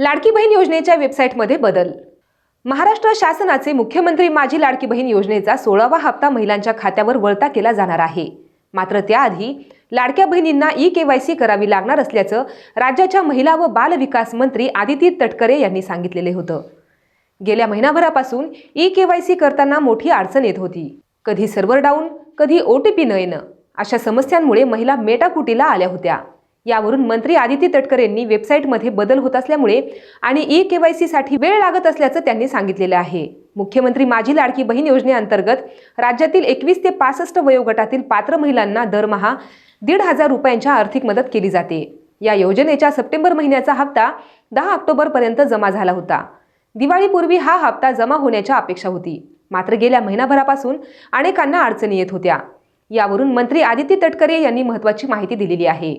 लाडकी बहीण योजनेच्या वेबसाईटमध्ये बदल. महाराष्ट्र शासनाचे मुख्यमंत्री माझी लाडकी बहीण योजनेचा सोळावा हप्ता महिलांच्या खात्यावर वळता केला जाणार आहे. मात्र त्याआधी लाडक्या बहिणींना ई के वाय सी करावी लागणार असल्याचं राज्याच्या महिला व बाल विकास मंत्री आदिती तटकरे यांनी सांगितलेले होतं. गेल्या महिनाभरापासून ई के वाय सी करताना मोठी अडचण येत होती. कधी सर्व्हर डाऊन कधी ओ टी पी न येणं अशा समस्यांमुळे महिला मेटाकुटीला आल्या होत्या. यावरून मंत्री आदिती यांनी वेबसाईटमध्ये बदल होत असल्यामुळे आणि ई केवायसीसाठी वेळ लागत असल्याचं त्यांनी सांगितलेलं आहे. मुख्यमंत्री माझी लाडकी बहीण योजनेअंतर्गत राज्यातील एकवीस ते पासष्ट वयोगटातील पात्र महिलांना दरमहा दीड हजार रुपयांच्या आर्थिक मदत केली जाते. या योजनेच्या सप्टेंबर महिन्याचा हप्ता दहा ऑक्टोबरपर्यंत जमा झाला होता. दिवाळीपूर्वी हा हप्ता जमा होण्याच्या अपेक्षा होती. मात्र गेल्या महिनाभरापासून अनेकांना अडचणी येत होत्या. यावरून मंत्री आदित्य तटकरे यांनी महत्त्वाची माहिती दिलेली आहे.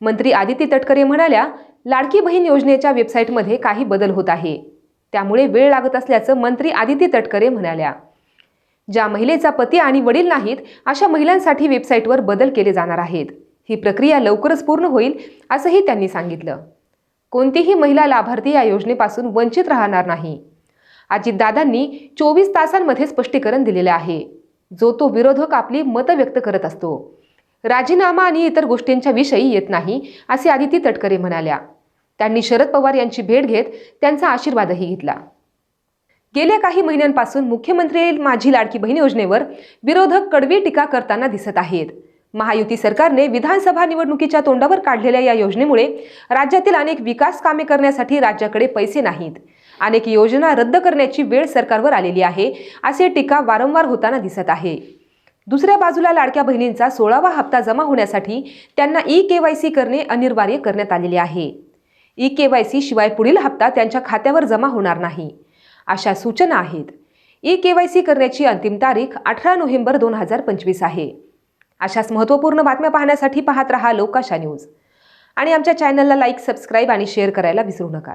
मंत्री आदिती तटकरे म्हणाल्या लाडकी बहीण योजनेच्या वेबसाईटमध्ये काही बदल होत आहे. त्यामुळे वेळ लागत असल्याचं मंत्री आदिती तटकरे म्हणाल्या. ज्या महिलेचा पती आणि वडील नाहीत अशा महिलांसाठी वेबसाईटवर बदल केले जाणार आहेत. ही प्रक्रिया लवकरच पूर्ण होईल असंही त्यांनी सांगितलं. कोणतीही महिला लाभार्थी या योजनेपासून वंचित राहणार नाही. अजितदादांनी चोवीस तासांमध्ये स्पष्टीकरण दिलेलं आहे. जो तो विरोधक आपली मतं व्यक्त करत असतो. राजीनामा आणि इतर गोष्टींच्या विषयी येत नाही असे आदिती तटकरे म्हणाल्या. त्यांनी शरद पवार यांची भेट घेत त्यांचा आशीर्वादही घेतला. गेल्या काही महिन्यांपासून मुख्यमंत्री माझी लाडकी बहीण योजनेवर विरोधक कडवी टीका करताना दिसत आहेत. महायुती सरकारने विधानसभा निवडणुकीच्या तोंडावर काढलेल्या या योजनेमुळे राज्यातील अनेक विकास कामे करण्यासाठी राज्याकडे पैसे नाहीत. अनेक योजना रद्द करण्याची वेळ सरकारवर आलेली आहे असे टीका वारंवार होताना दिसत आहे. दुसऱ्या बाजूला लाडक्या बहिणींचा सोळावा हप्ता जमा होण्यासाठी त्यांना ई के वाय सी करणे अनिवार्य करण्यात आलेले आहे. ई के वाय सी शिवाय पुढील हप्ता त्यांच्या खात्यावर जमा होणार नाही. अशा सूचना आहेत. ई के वाय सी करण्याची अंतिम तारीख अठरा नोव्हेंबर दोन हजार पंचवीस आहे. अशाच महत्त्वपूर्ण बातम्या पाहण्यासाठी पाहत रहा लोकाशा न्यूज. आणि आमच्या चॅनलला लाईक सबस्क्राईब आणि शेअर करायला विसरू नका